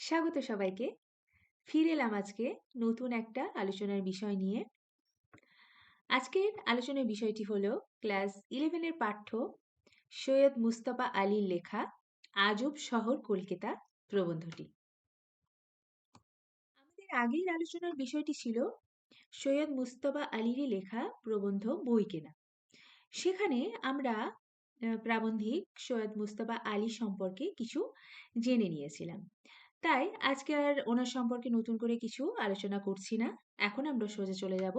স্বাগত সবাইকে। ফিরে এলাম আজকে নতুন একটা আলোচনার বিষয় নিয়ে। আজকের আলোচনার বিষয়টি হলো ক্লাস ইলেভেনের পাঠ্য সৈয়দ মুস্তফা আলীর লেখা আজব শহর কলকাতা প্রবন্ধটি। আমাদের আগের আলোচনার বিষয়টি ছিল সৈয়দ মুস্তফা আলীরই লেখা প্রবন্ধ বই কেনা। সেখানে আমরা প্রাবন্ধিক সৈয়দ মুস্তফা আলী সম্পর্কে কিছু জেনে নিয়েছিলাম। তাই আজকে আর ওনার সম্পর্কে নতুন করে কিছু আলোচনা করছি না। এখন আমরা সোজা চলে যাব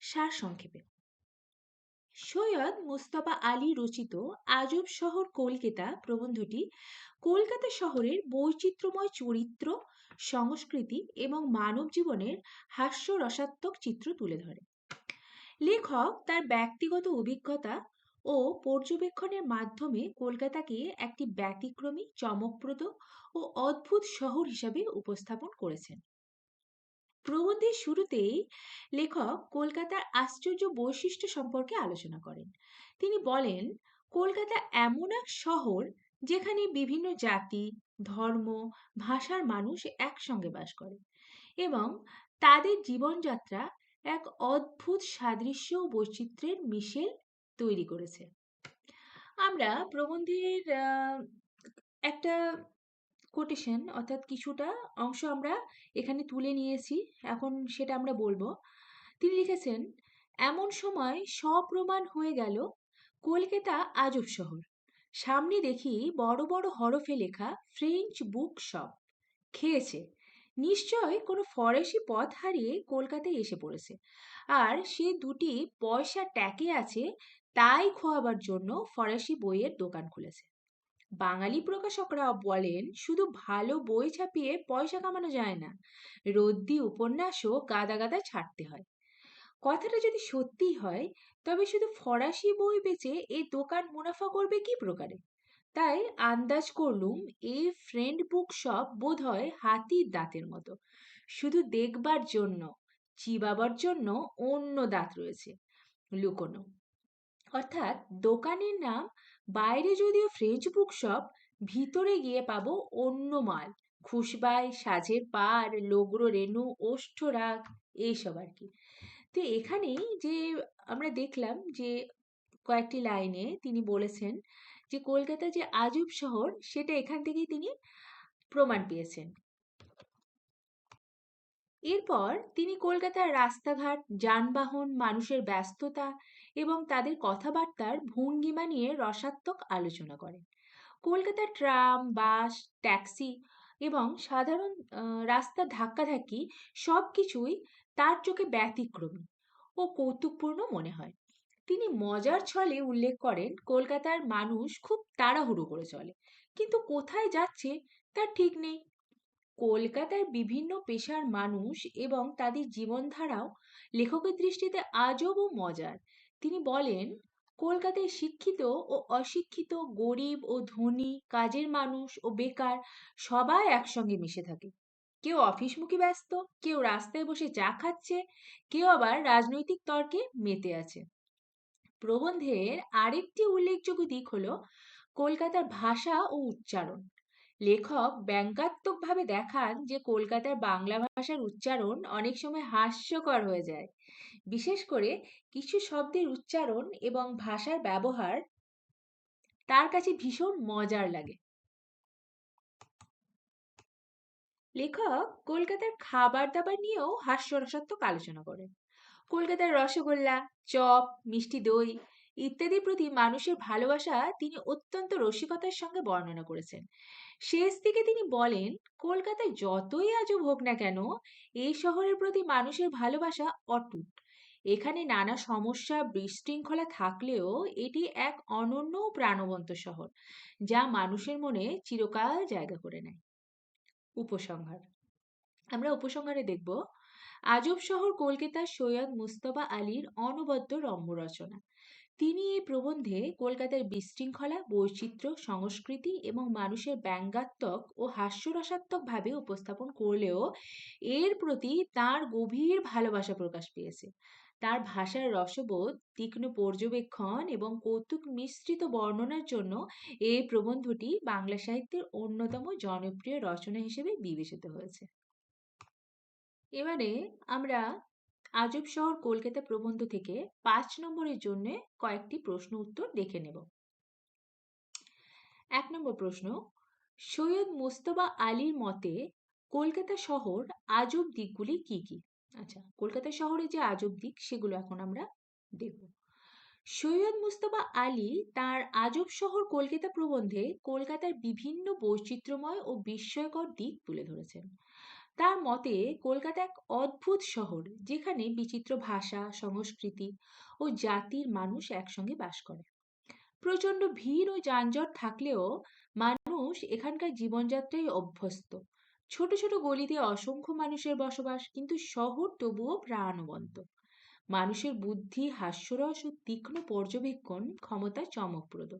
সার সংক্ষেপে। সৈয়দ মুস্তফা আলী রচিত আজব শহর কলকাতা প্রবন্ধটি কলকাতা শহরের বৈচিত্র্যময় চরিত্র, সংস্কৃতি এবং মানব জীবনের হাস্যরসাত্মক চিত্র তুলে ধরে। লেখক তার ব্যক্তিগত অভিজ্ঞতা ও পর্যবেক্ষণের মাধ্যমে কলকাতাকে একটি ব্যতিক্রমী, চমকপ্রদ ও অদ্ভুত শহর হিসাবে উপস্থাপন করেছেন। প্রবন্ধের শুরুতেই লেখক কলকাতার আশ্চর্য বৈশিষ্ট্য সম্পর্কে আলোচনা করেন। তিনি বলেন, কলকাতা এমন এক শহর যেখানে বিভিন্ন জাতি, ধর্ম, ভাষার মানুষ একসঙ্গে বাস করে এবং তাদের জীবনযাত্রা এক অদ্ভুত সাদৃশ্য ও বৈচিত্র্যের মিশেল তৈরি করেছে। আমরা প্রবন্ধের একটা কোটেশন অর্থাৎ কিছুটা অংশ আমরা এখানে তুলে নিয়েছি, এখন সেটা আমরা বলব। তিনি লিখেছেন, এমন সময় সপ্রমাণ হয়ে গেল, কলকাতা আজব শহর। সামনে দেখি বড় বড় হরফে লেখা ফ্রেঞ্চ বুক শপ খেয়েছে। নিশ্চয় কোনো ফরাসি পথ হারিয়ে কলকাতায় এসে পড়েছে। আর সে দুটি পয়সা ট্যাকে আছে তাই খোয়াবার জন্য ফরাসি বইয়ের দোকান খুলেছে। বাঙালি প্রকাশকরা বলেন, শুধু ভালো বই ছাপিয়ে পয়সা কামানো যায় না, রদ্দি উপন্যাসও গাদা গাদা ছাড়তে হয়। কথাটা যদি সত্যি হয়, তবে শুধু ফরাসি বই বেচে এই দোকান মুনাফা করবে কি প্রকারে? তাই আন্দাজ করলুম এই ফ্রেন্ড বুক শপ বোধ হয় হাতির দাঁতের মতো। শুধু দেখবার জন্য, চিবাবার জন্য অন্য দাঁত রয়েছে। লুকোনো অর্থাৎ দোকানের নাম, বাইরে যদিও ফ্রেঞ্চ বুক শপ ভিতরে গিয়ে পাবো অন্য মাল। খুশবাই, সাজের পার লোগ্রো রেণু ওষ্ঠরাগ, এইসব আর কি। তো এখানেই যে আমরা দেখলাম যে কয়েকটি লাইনে তিনি বলেছেন যে কলকাতা যে আজব শহর, সেটা এখান থেকেই তিনি প্রমাণ পেয়েছেন। এরপর তিনি কলকাতার রাস্তাঘাট, যানবাহন, মানুষের ব্যস্ততা এবং তাদের কথাবার্তার ভঙ্গিমা নিয়ে রসাত্মক আলোচনা করেন। কলকাতার ট্রাম, বাস, ট্যাক্সি এবং সাধারণ রাস্তার ধাক্কাধাক্কি সব কিছুই তার চোখে ব্যতিক্রমী ও কৌতুকপূর্ণ মনে হয়। তিনি মজার ছলে উল্লেখ করেন, কলকাতার মানুষ খুব তাড়াহুড়ো করে চলে, কিন্তু কোথায় যাচ্ছে তার ঠিক নেই। কলকাতার বিভিন্ন পেশার মানুষ এবং তাদের জীবনধারাও লেখকের দৃষ্টিতে আজব ও মজার। তিনি বলেন, কলকাতায় শিক্ষিত ও অশিক্ষিত গরিব ও ধনী, কাজের মানুষ ও বেকার সবাই একসঙ্গে মিশে থাকে। কেউ অফিসমুখী ব্যস্ত, কেউ রাস্তায় বসে চা খাচ্ছে, কেউ আবার রাজনৈতিক তর্কে মেতে আছে। প্রবন্ধের আরেকটি উল্লেখযোগ্য দিক হল কলকাতার ভাষা ও উচ্চারণ। লেখক ব্যঙ্গাত্মকভাবে দেখান যে কলকাতার বাংলা ভাষার উচ্চারণ অনেক সময় হাস্যকর হয়ে যায়। বিশেষ করে কিছু শব্দের উচ্চারণ এবং ভাষার ব্যবহার তার কাছে ভীষণ মজার লাগে। লেখক কলকাতার খাবার দাবার নিয়েও হাস্যরসাত্মক আলোচনা করেন। কলকাতার রসগোল্লা, চপ, মিষ্টি দই ইত্যাদির প্রতি মানুষের ভালোবাসা তিনি অত্যন্ত রসিকতার সঙ্গে বর্ণনা করেছেন। শেষ দিকে তিনি বলেন, কলকাতায় যতই আজব হোক না কেন, এই শহরের প্রতি মানুষের ভালোবাসা অটুট। এখানে নানা সমস্যা, বিশৃঙ্খলা থাকলেও এটি এক অনন্য প্রাণবন্ত শহর, যা মানুষের মনে চিরকাল জায়গা করে নেয়। উপসংহার। আমরা উপসংহারে দেখব, আজব শহর কলকাতার সৈয়দ মুস্তফা আলীর অনবদ্য রম্য রচনা। তিনি এই প্রবন্ধে কলকাতার বিশৃঙ্খলা, বৈচিত্র্য, সংস্কৃতি এবং মানুষের ব্যঙ্গাত্মক ও হাস্যরসাত্মকভাবে উপস্থাপন করলেও এর প্রতি তার গভীর ভালোবাসা প্রকাশ পেয়েছে। তার ভাষার রসবোধ, তীক্ষ্ণ পর্যবেক্ষণ এবং কৌতুক মিশ্রিত বর্ণনার জন্য এই প্রবন্ধটি বাংলা সাহিত্যের অন্যতম জনপ্রিয় রচনা হিসেবে বিবেচিত হয়েছে। এবারে আমরা আজব শহর কলকাতা প্রবন্ধ থেকে পাঁচ নম্বরের জন্য কয়েকটি প্রশ্ন উত্তর দেখে নেব। এক নম্বর প্রশ্ন, সৈয়দ মোস্তফা আলীর মতে কলকাতা শহর আজব দিকগুলি কি কি? আচ্ছা কলকাতা শহরে যে আজব দিক সেগুলো এখন আমরা দেখব। সৈয়দ মুস্তফা আলী তার আজব শহর কলকাতা প্রবন্ধে কলকাতার বিভিন্ন বৈচিত্র্যময় ও বিস্ময়কর দিক তুলে ধরেছেন। তার মতে কলকাতা এক অদ্ভুত শহর, যেখানে বিচিত্র ভাষা, সংস্কৃতি ও জাতির মানুষ একসঙ্গে বাস করে। প্রচণ্ড ভিড় ও যানজট থাকলেও মানুষ এখানকার জীবনযাত্রায় অভ্যস্ত। ছোট ছোট গলিতে অসংখ্য মানুষের বসবাস, কিন্তু শহর তবুও প্রাণবন্ত। মানুষের বুদ্ধি, হাস্যরস ও তীক্ষ্ণ পর্যবেক্ষণ ক্ষমতা চমকপ্রদ।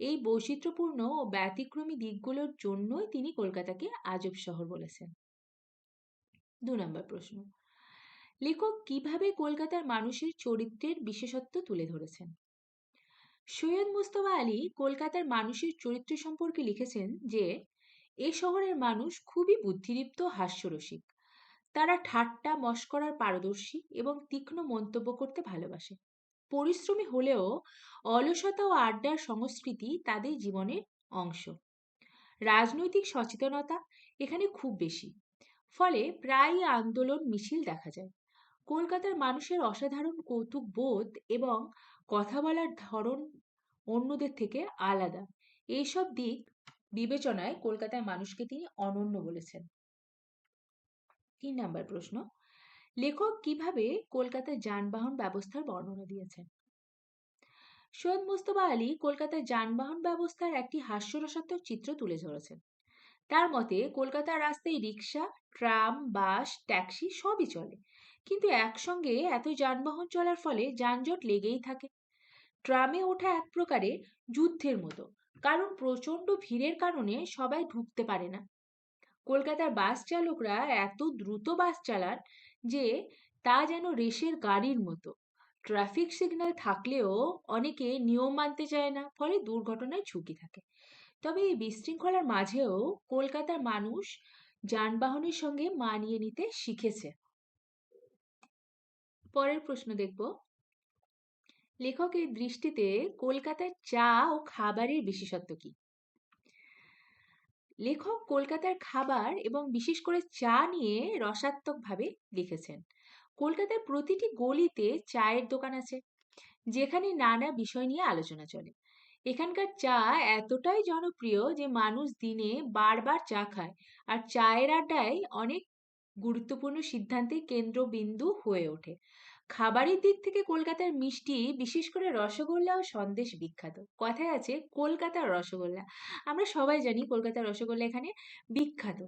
এই বৈচিত্র্যপূর্ণ ও ব্যতিক্রমী দিকগুলোর জন্যই তিনি কলকাতাকে আজব শহর বলেছেন। দু নম্বর প্রশ্ন। লেখক কীভাবে কলকাতার মানুষের চরিত্রের বিশেষত্ব তুলে ধরেছেন? সৈয়দ মুস্তফা আলী কলকাতার মানুষের চরিত্র সম্পর্কে লিখেছেন যে, এ শহরের মানুষ খুবই বুদ্ধিদীপ্ত, হাস্যরসিক। তারা ঠাট্টা, মস্করার পারদর্শী এবং তীক্ষ্ণ মন্তব্য করতে ভালোবাসে। পরিশ্রমী হলেও অলসতা ও আড্ডার সংস্কৃতি তাদের জীবনের অংশ। রাজনৈতিক সচেতনতা এখানে খুব বেশি। ফলে প্রায়ই আন্দোলন মিছিল দেখা যায়। কলকাতার মানুষের অসাধারণ কৌতুক বোধ এবং কথা বলার ধরন অন্যদের থেকে আলাদা। এইসব দিক বিবেচনায় কলকাতার মানুষকে তিনি অনন্য বলেছেন। তিন নাম্বার প্রশ্ন, লেখক কীভাবে কলকাতার যানবাহন ব্যবস্থার বর্ণনা দিয়েছেন? সৈয়দ মুস্তফা আলী কলকাতার যানবাহন ব্যবস্থার একটি হাস্যরসাত্মক চিত্র তুলে ধরেছেন। তার মতে, কলকাতার রাস্তায় রিক্সা ট্রাম, বাস, ট্যাক্সি সবই চলে। কিন্তু একসঙ্গে এত যানবাহন চলার ফলে যানজট লেগেই থাকে। ট্রামে ওঠা এক প্রকারে যুদ্ধের মতো, কারণ প্রচণ্ড ভিড়ের কারণে সবাই ঢুকতে পারে না। কলকাতার বাস চালকরা এত দ্রুত বাস চালান যে তা যেন রেসের গাড়ির মতো। ট্রাফিক সিগন্যাল থাকলেও অনেকে নিয়ম মানতে চায় না, ফলে দুর্ঘটনার ঝুঁকি থাকে। তবে এই বিশৃঙ্খলার মাঝেও কলকাতার মানুষ যানবাহনের সঙ্গে মানিয়ে নিতে শিখেছে। পরের প্রশ্ন দেখব। লেখকের দৃষ্টিতে কলকাতার চা ও খাবারের বিশেষত্ব কি? লেখক কলকাতার খাবার এবং বিশেষ করে চা নিয়ে রসাত্মকভাবে লিখেছেন। কলকাতার প্রতিটি গলিতে চায়ের দোকান আছে, যেখানে নানা বিষয় নিয়ে আলোচনা চলে। এখানকার চা এতটাই জনপ্রিয় যে মানুষ দিনে বারবার চা খায়। আর চায়ের আড্ডায় অনেক গুরুত্বপূর্ণ সিদ্ধান্তের কেন্দ্রবিন্দু হয়ে ওঠে। খাবারের দিক থেকে কলকাতার মিষ্টি, বিশেষ করে রসগোল্লা ও সন্দেশ বিখ্যাত। কথায় আছে, কলকাতার রসগোল্লা। আমরা সবাই জানি কলকাতার রসগোল্লা এখানে বিখ্যাত।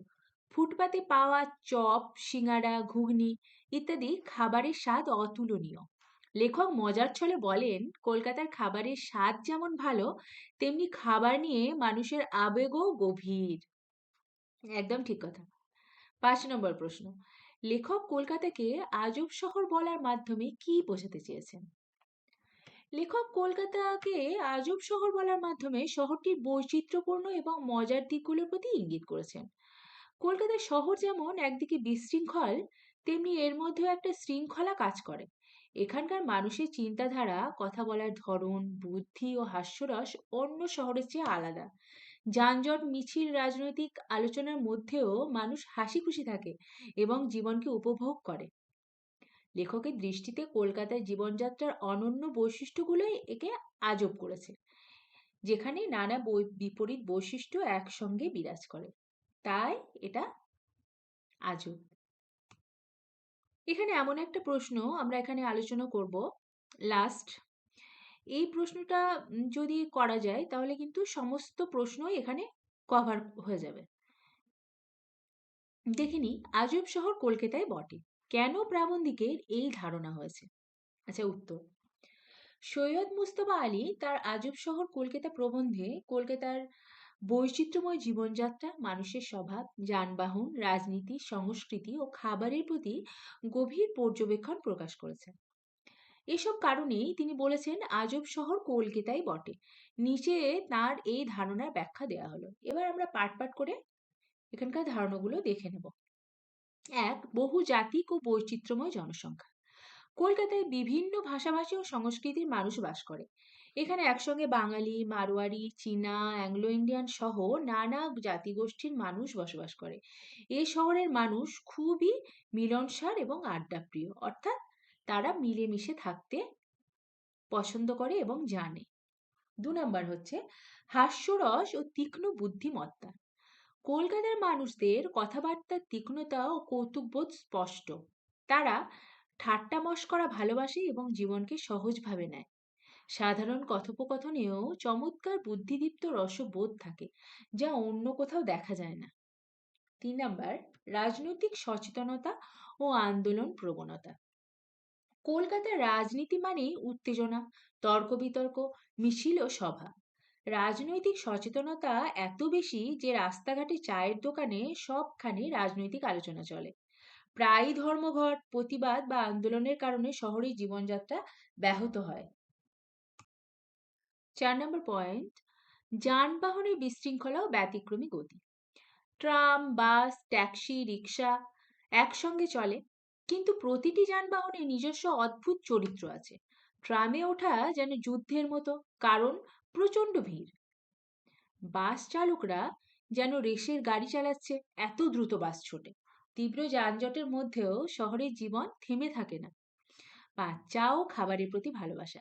ফুটপাতে পাওয়া চপ সিঙ্গারা ঘুগনি ইত্যাদি খাবারের স্বাদ অতুলনীয়। লেখক মজার ছলে বলেন, কলকাতার খাবারের স্বাদ যেমন ভালো, তেমনি খাবার নিয়ে মানুষের আবেগও গভীর। একদম ঠিক কথা। পাঁচ নম্বর প্রশ্ন, লেখক কলকাতাকে আজব শহর বলার মাধ্যমে কি বোঝাতে চেয়েছেন? লেখক কলকাতাকে আজব শহর বলার মাধ্যমে শহরটির বৈচিত্র্যপূর্ণ এবং মজার দিকগুলোর প্রতি ইঙ্গিত করেছেন। কলকাতা শহর যেমন একদিকে বিশৃঙ্খল, তেমনি এর মধ্যেও একটা শৃঙ্খলা কাজ করে। এখানকার মানুষের চিন্তাধারা, কথা বলার ধরন, বুদ্ধি ও হাস্যরস অন্য শহরের চেয়ে আলাদা। যানজট, মিছিল, রাজনৈতিক আলোচনার মধ্যেও মানুষ হাসি খুশি থাকে এবং জীবনকে উপভোগ করে। লেখকের দৃষ্টিতে কলকাতার জীবনযাত্রার অনন্য বৈশিষ্ট্যগুলোই একে আজব করেছে, যেখানে নানা বিপরীত বৈশিষ্ট্য একসঙ্গে বিরাজ করে। তাই এটা আজব। এখানে এমন একটা প্রশ্ন আমরা এখানে আলোচনা করব। লাস্ট এই প্রশ্নটা যদি করা যায় তাহলে কিন্তু সমস্ত প্রশ্নই এখানে কভার হয়ে যাবে। দেখিনি আজব শহর কলকাতায় বটে। কেন প্রাবন্ধিকের এই ধারণা হয়েছে? আচ্ছা উত্তর। সৈয়দ মুস্তফা আলী তার আজব শহর কলকাতা প্রবন্ধে কলকাতার বৈচিত্র্যময় জীবনযাত্রা, মানুষের স্বভাব, যানবাহন, রাজনীতি, সংস্কৃতি ও খাবারের প্রতি গভীর পর্যবেক্ষণ প্রকাশ করেছেন এসব কারণেই তিনি বলেছেন, আজব শহর কলকাতাই বটে। নিচে তার এই ধারণার ব্যাখ্যা দেওয়া হলো। এবার আমরা পাট পাট করে এখানকার ধারণাগুলো দেখে নেব। এক বহু জাতিক ও বৈচিত্র্যময় জনসংখ্যা। কলকাতায় বিভিন্ন ভাষাভাষী ও সংস্কৃতির মানুষ বাস করে। এখানে একসঙ্গে বাঙালি, মারোয়ারি, চীনা অ্যাংলো ইন্ডিয়ান সহ নানা জাতিগোষ্ঠীর মানুষ বসবাস করে। এ শহরের মানুষ খুবই মিলনসার এবং আড্ডাপ্রিয়। অর্থাৎ তারা মিলেমিশে থাকতে পছন্দ করে এবং জানে। দু নম্বর হচ্ছে হাস্যরস ও তীক্ষ্ণ বুদ্ধিমত্তা। কলকাতার মানুষদের কথাবার্তার তীক্ষ্ণতা ও কৌতুকবোধ স্পষ্ট। তারা ঠাট্টা মস্করা ভালোবাসে এবং জীবনকে সহজভাবে নেয়। সাধারণ কথোপকথনেও চমৎকার বুদ্ধিদীপ্ত রসবোধ থাকে, যা অন্য কোথাও দেখা যায় না। তিন নাম্বার, রাজনৈতিক সচেতনতা ও আন্দোলন প্রবণতা। কলকাতার রাজনীতি মানেই উত্তেজনা তর্ক বিতর্ক মিছিল ও সভা। রাজনৈতিক সচেতনতা এত বেশি যে রাস্তাঘাটে চায়ের দোকানে সবখানে রাজনৈতিক আলোচনা চলে। প্রায়ই ধর্মঘট, প্রতিবাদ বা আন্দোলনের কারণে শহরের জীবনযাত্রা ব্যাহত হয়। চার নম্বর পয়েন্ট, যানবাহনের বিশৃঙ্খলা ও ব্যতিক্রমী গতি। ট্রাম, বাস, ট্যাক্সি রিক্সা একসঙ্গে চলে, কিন্তু প্রতিটি যানবাহনে নিজস্ব অদ্ভুত চরিত্র আছে। ট্রামে ওঠা যেন যুদ্ধের মতো, কারণ প্রচণ্ড ভিড়। বাস চালকরা যেন রেসের গাড়ি চালাচ্ছে, এত দ্রুত বাস ছোটে। তীব্র যানজটের মধ্যেও শহরের জীবন থেমে থাকে না। পাঁচ চা ও খাবারের প্রতি ভালোবাসা।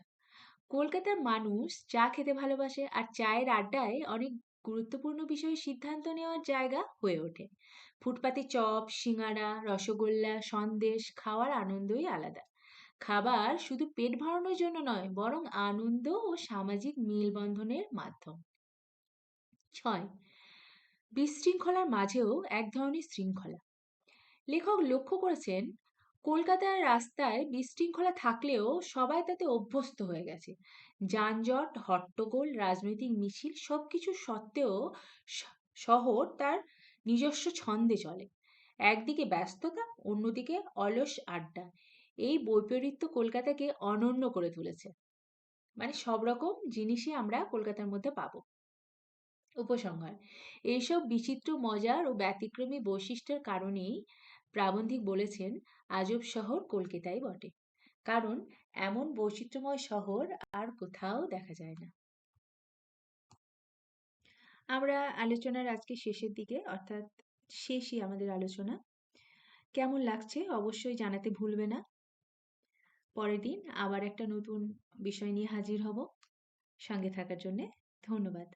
কলকাতার মানুষ চা খেতে ভালোবাসে আর চায়ের আড্ডায় অনেক গুরুত্বপূর্ণ বিষয়ে সিদ্ধান্ত নেওয়ার জায়গা হয়ে ওঠে। ফুটপাতে চপ, সিঙ্গারা, রসগোল্লা, সন্দেশ খাওয়ার আনন্দই আলাদা। খাবার শুধু পেট ভরানোর জন্য নয়, বরং আনন্দ ও সামাজিক মেলবন্ধনের মাধ্যম। ছয়, বিশৃঙ্খলার মাঝেও এক ধরনের শৃঙ্খলা। লেখক লক্ষ্য করেছেন, কলকাতার রাস্তায় বিশৃঙ্খলা থাকলেও সবাই তাতে অভ্যস্ত হয়ে গেছে। যানজট, হট্টগোল, রাজনৈতিক মিছিল সবকিছু সত্ত্বেও শহর তার নিজস্ব ছন্দে চলে। একদিকে ব্যস্ততা, অন্যদিকে অলস আড্ডা। এই বৈপরীত্য কলকাতাকে অনন্য করে তুলেছে। মানে সব রকম জিনিসই আমরা কলকাতার মধ্যে পাবো। উপসংহার, এইসব বিচিত্র মজার ও ব্যতিক্রমী বৈশিষ্ট্যের কারণেই প্রাবন্ধিক বলেছেন, আজব শহর কলকাতাই বটে। কারণ, এমন বৈচিত্র্যময় শহর আর কোথাও দেখা যায় না। আমরা আলোচনার আজকে শেষের দিকে, অর্থাৎ শেষই আমাদের আলোচনা। কেমন লাগছে অবশ্যই জানাতে ভুলবে না। পরের দিন আবার একটা নতুন বিষয় নিয়ে হাজির হব। সঙ্গে থাকার জন্যে ধন্যবাদ।